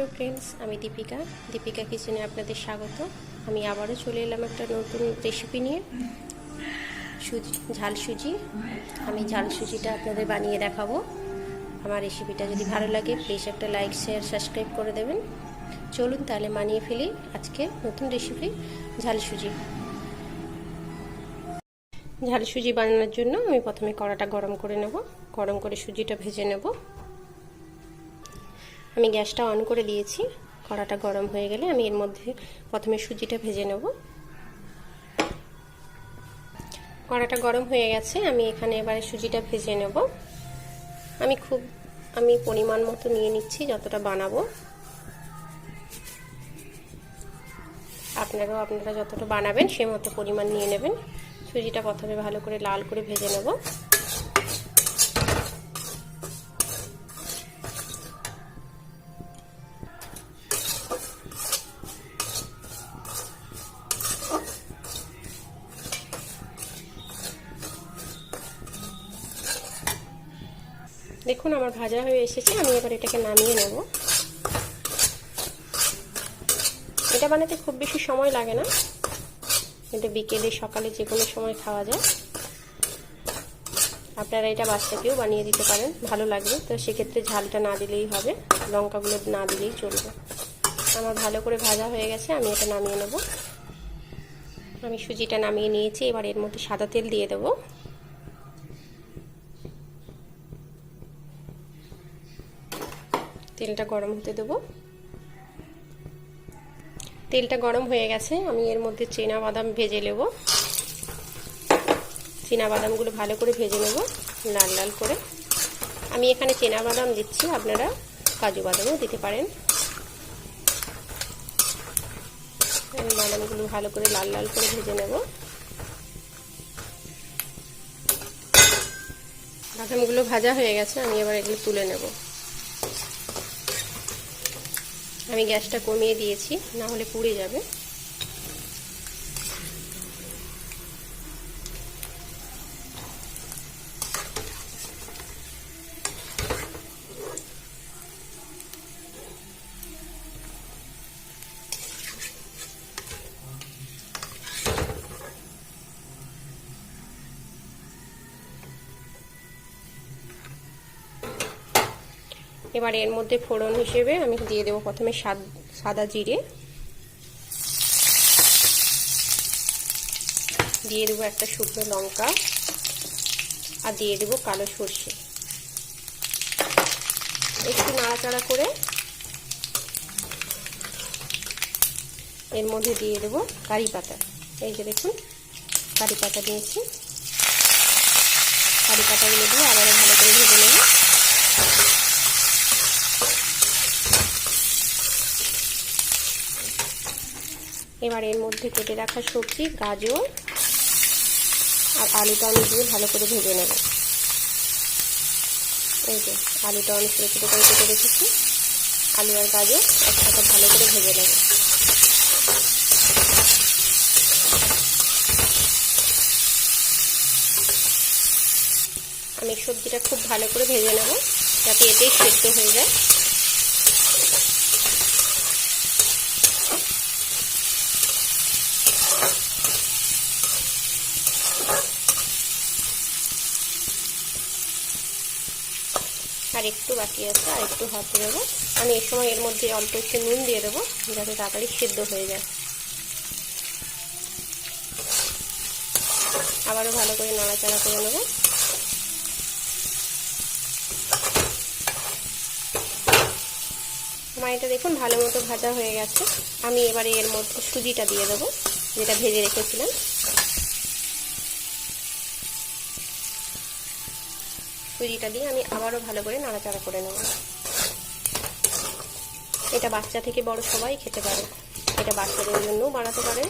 Hello friends আমি দীপিকা। দীপিকা কিচেনে আপনাদের স্বাগত। আমি আবারও চলে এলাম একটা নতুন রেসিপি নিয়ে। সুজি ঝাল সুজি। আমি ঝাল সুজিটা আপনাদের বানিয়ে দেখাবো। আমার রেসিপিটা যদি ভালো লাগে প্লিজ একটা লাইক শেয়ার সাবস্ক্রাইব করে দেবেন। চলুন তাহলে বানিয়ে ফেলি আজকে নতুন রেসিপি ঝাল সুজি। ঝাল সুজি বানানোর জন্য আমি প্রথমে কড়াটা গরম করে নেব। গরম করে সুজিটা ভেজে নেব। আমি গ্যাসটা অন করে দিয়েছি। কড়াটা গরম হয়ে গেলে আমি এর মধ্যে প্রথমে সুজিটা ভেজে নেব। কড়াটা গরম হয়ে গেছে, আমি এখানে এবারে সুজিটা ভেজে নেব। আমি খুব, আমি পরিমাণ মতো নিয়ে নিচ্ছি যতটা বানাবো। আপনারাও আপনারা যতটা বানাবেন, সে মতো পরিমাণ নিয়ে নেবেন। সুজিটা প্রথমে ভালো করে লাল করে ভেজে নেব। দেখুন, আমার ভাজা হয়ে এসেছে, আমি এবার এটাকে নামিয়ে নেব। এটা বানাতে খুব বেশি সময় লাগে না, কিন্তু বিকেলে, সকালে যে কোনো সময় খাওয়া যায়। আপনারা এটা বাচ্চাকেও বানিয়ে দিতে পারেন, ভালো লাগবে। তো সেক্ষেত্রে ঝালটা না দিলেই হবে, লঙ্কাগুলো না দিলেই চলবে। আমার ভালো করে ভাজা হয়ে গেছে, আমি এটা নামিয়ে নেব। আমি সুজিটা নামিয়ে নিয়েছি, এবার এর মধ্যে সাদা তেল দিয়ে দেবো। তেলটা গরম হতে দেবো। তেলটা গরম হয়ে গেছে, আমি এর মধ্যে চেনা বাদাম ভেজে নেব। চেনা বাদামগুলো ভালো করে ভেজে নেব, লাল লাল করে। আমি এখানে চেনা বাদাম দিচ্ছি, আপনারা কাজু বাদামও দিতে পারেন। বাদামগুলো ভালো করে লাল লাল করে ভেজে নেব। বাদামগুলো ভাজা হয়ে গেছে, আমি এবার এগুলো তুলে নেব। আমি গ্যাসটা কমিয়ে দিয়েছি না হলে পুড়ে যাবে। এবার এর মধ্যে ফোড়ন হিসেবে আমি দিয়ে দেবো প্রথমে সাদা জিরে। দিয়ে দেবো একটা শুকনো লঙ্কা। আর দিয়ে দেবো কালো সর্ষে। একটু নাড়াচাড়া করে এর মধ্যে দিয়ে দেবো কারি পাতা। এই যে দেখুন, কারি পাতা দিয়েছি। কারি পাতাগুলো দিয়ে আবারও ভালো করে ভেজে নেব। এবার এর মধ্যে কেটে রাখা সবজি, গাজর আর আলুটা আমি দিয়ে ভালো করে ভেজে নেব। এই যে, আলুটা অনেক ছোটো ছোটো করে কেটে রেখেছি। আলু আর গাজর একসাথে ভালো করে ভেজে নেব। আমি সবজিটা খুব ভালো করে ভেজে নেব যাতে এতেই সেদ্ধ হয়ে যায়। আর একটু বাকি আছে, আর একটু হাতে দেবো। আমি এই সময় এর মধ্যে অল্প একটু নুন দিয়ে দেবো, যাতে তাড়াতাড়ি সেদ্ধ হয়ে যায়। আবারও ভালো করে নাড়াচাড়া করে নেব। আমার এটা দেখুন ভালো মতো ভাজা হয়ে গেছে। আমি এবারে এর মধ্যে সুজিটা দিয়ে দেবো, যেটা ভেজে রেখেছিলাম। সুজিটা দিয়ে আমি আবারও ভালো করে নাড়াচাড়া করে নেব। এটা বাচ্চা থেকে বড় সবাই খেতে পারে। এটা বাচ্চাদের জন্যও বানাতে পারে।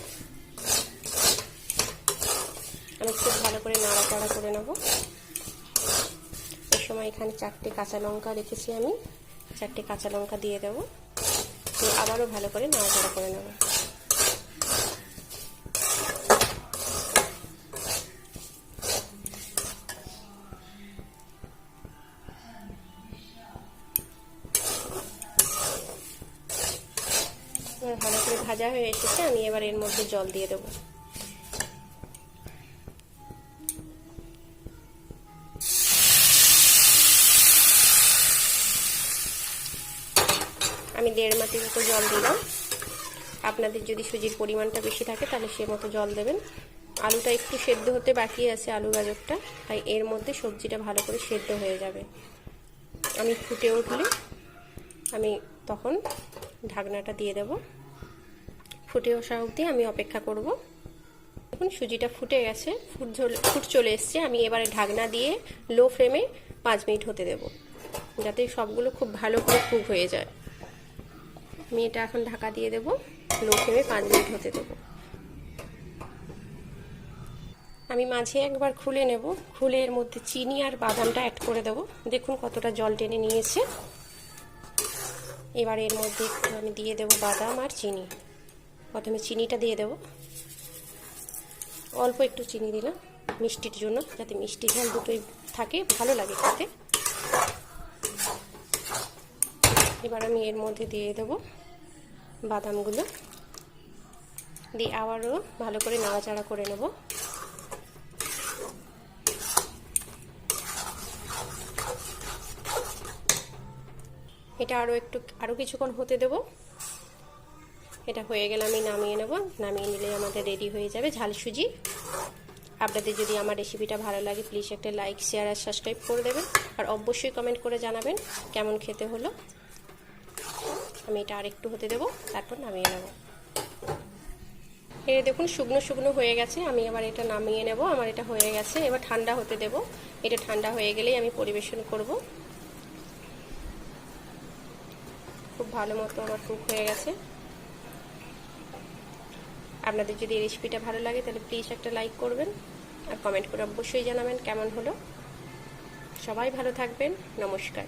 আমি খুব ভালো করে নাড়াচাড়া করে নেব। এই সময় এখানে চারটে কাঁচা লঙ্কা রেখেছি আমি। চারটে কাঁচা লঙ্কা দিয়ে দেবো। আবারও ভালো করে নাড়াচাড়া করে নেব। করে ভাজা হয়ে এসেছে, আমি এবার এর মধ্যে জল দিয়ে দেবো। আমি দেড় মাটি মতো জল দিলাম। আপনাদের যদি সুজির পরিমাণটা বেশি থাকে, তাহলে সে মতো জল দেবেন। আলুটা একটু সেদ্ধ হতে বাকি আছে আলু গাজরটা, তাই এর মধ্যে সবজিটা ভালো করে সেদ্ধ হয়ে যাবে। আমি ফুটে উঠলে আমি তখন ঢাকনাটা দিয়ে দেব। ফুটে ওঠা অবধি আমি অপেক্ষা করব। এখন সুজিটা ফুটে গেছে। ফুট ফুট চলে এসছে। আমি এবারে ঢাকনা দিয়ে লো ফ্লেমে পাঁচ মিনিট হতে দেব, যাতে সবগুলো খুব ভালো করে কুক হয়ে যায়। আমি এটা এখন ঢাকা দিয়ে দেব। লো ফ্লেমে পাঁচ মিনিট হতে দেব। আমি মাঝে একবার খুলে নেব। খুলে এর মধ্যে চিনি আর বাদামটা অ্যাড করে দেব। দেখুন, কতটা জল টেনে নিয়েছে। এবার এর মধ্যে আমি দিয়ে দেব বাদাম আর চিনি। প্রথমে চিনিটা দিয়ে দেব। অল্প একটু চিনি দিলাম মিষ্টির জন্য, যাতে মিষ্টি ঝাল দুটোই থাকে, ভালো লাগে খেতে। এবার আমি এর মধ্যে দিয়ে দেব বাদামগুলো। দিয়ে আবারও ভালো করে নাড়াচাড়া করে নেব। এটা আরও একটু, আরও কিছুক্ষণ হতে দেব। এটা হয়ে গেলে আমি নামিয়ে নেব। নামিয়ে নিলে আমাদের রেডি হয়ে যাবে ঝাল সুজি। আপনাদের যদি আমার রেসিপিটা ভালো লাগে প্লিজ একটা লাইক শেয়ার আর সাবস্ক্রাইব করে দেবেন। আর অবশ্যই কমেন্ট করে জানাবেন কেমন খেতে হলো। আমি এটা আরেকটু হতে দেব, তারপর নামিয়ে নেব। এটা দেখুন, শুকনো শুকনো হয়ে গেছে। আমি এবার এটা নামিয়ে নেব। আমার এটা হয়ে গেছে। এবার ঠান্ডা হতে দেব। এটা ঠান্ডা হয়ে গেলেই আমি পরিবেশন করব। খুব ভালো মতো আমার কুক হয়ে গেছে। আপনাদের যদি এই রেসিপিটা ভালো লাগে, তাহলে প্লিজ একটা লাইক করবেন আর কমেন্ট করে অবশ্যই জানাবেন কেমন হলো। সবাই ভালো থাকবেন, নমস্কার।